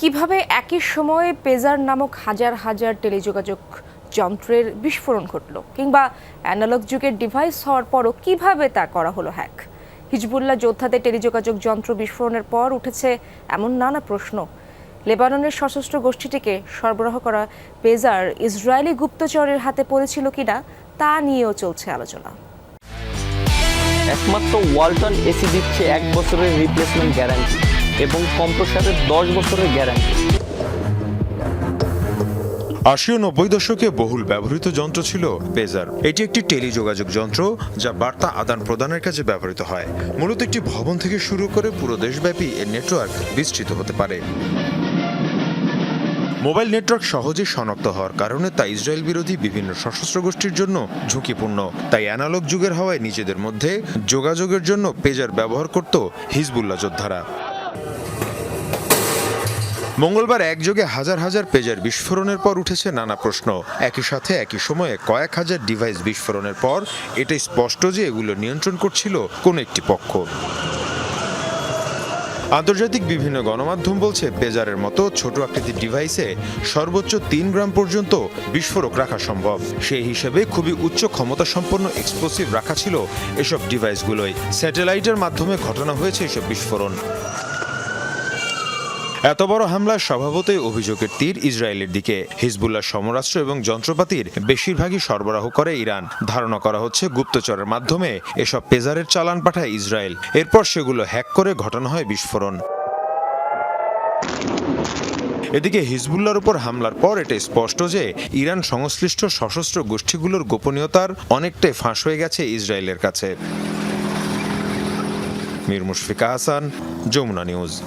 কীভাবে একই সময়ে পেজার নামক হাজার হাজার টেলিযোগাযোগ যন্ত্রের বিস্ফোরণ ঘটল কিংবা অ্যানালগ যুগের ডিভাইস হওয়ার পরও কীভাবে তা করা হলো হ্যাক হিজবুল্লাহ যোদ্ধাদের টেলিযোগাযোগ যন্ত্র বিস্ফোরণের পর উঠেছে এমন নানা প্রশ্ন। লেবাননের সশস্ত্র গোষ্ঠীটিকে সরবরাহ করা পেজার ইসরায়েলি গুপ্তচরের হাতে পড়েছিল কিনা তা নিয়েও চলছে আলোচনা। একমাত্র ওয়ালটন এসি দিচ্ছে এক বছরের রিপ্লেসমেন্ট গ্যারান্টি এবং কম্প্রসারের দশ বছরের গ্যারান্টি। আশি ও নব্বই দশকে বহুল ব্যবহৃত যন্ত্র ছিল পেজার। এটি একটি টেলিযোগাযোগ যন্ত্র যা বার্তা আদান প্রদানের কাজে ব্যবহৃত হয়। মূলত একটি ভবন থেকে শুরু করে পুরো দেশব্যাপী এর নেটওয়ার্ক বিস্তৃত হতে পারে। মোবাইল নেটওয়ার্ক সহজে শনাক্ত হওয়ার কারণে তা ইসরায়েল বিরোধী বিভিন্ন সশস্ত্র গোষ্ঠীর জন্য ঝুঁকিপূর্ণ। তাই অ্যানালগ যুগের হওয়ায় নিজেদের মধ্যে যোগাযোগের জন্য পেজার ব্যবহার করত হিজবুল্লাহ যোদ্ধারা। মঙ্গলবার একযোগে হাজার হাজার পেজার বিস্ফোরণের পর উঠেছে নানা প্রশ্ন। একই সাথে একই সময়ে কয়েক হাজার ডিভাইস বিস্ফোরণের পর এটাই স্পষ্ট যে এগুলো নিয়ন্ত্রণ করছিল কোন একটি পক্ষ। আন্তর্জাতিক বিভিন্ন গণমাধ্যম বলছে পেজারের মতো ছোট আকৃতির ডিভাইসে সর্বোচ্চ তিন গ্রাম পর্যন্ত বিস্ফোরক রাখা সম্ভব। সেই হিসেবে খুবই উচ্চ ক্ষমতা সম্পন্ন এক্সপ্লোসিভ রাখা ছিল এসব ডিভাইসগুলোই। স্যাটেলাইটের মাধ্যমে ঘটনা হয়েছে এসব বিস্ফোরণ। এত বড় হামলার স্বভাবতই অভিযোগের তীর ইসরায়েলের দিকে। হিজবুল্লাহ সমরাস্ত্র এবং যন্ত্রপাতির বেশিরভাগই সরবরাহ করে ইরান। ধারণা করা হচ্ছে গুপ্তচরের মাধ্যমে এসব পেজারের চালান পাঠায় ইসরায়েল। এরপর সেগুলো হ্যাক করে ঘটানো হয় বিস্ফোরণ। এদিকে হিজবুল্লার উপর হামলার পর এটা স্পষ্ট যে ইরান সংশ্লিষ্ট সশস্ত্র গোষ্ঠীগুলোর গোপনীয়তার অনেকটাই ফাঁস হয়ে গেছে ইসরায়েলের কাছে। মীর মুশফিকা হাসান যমুনা নিউজ।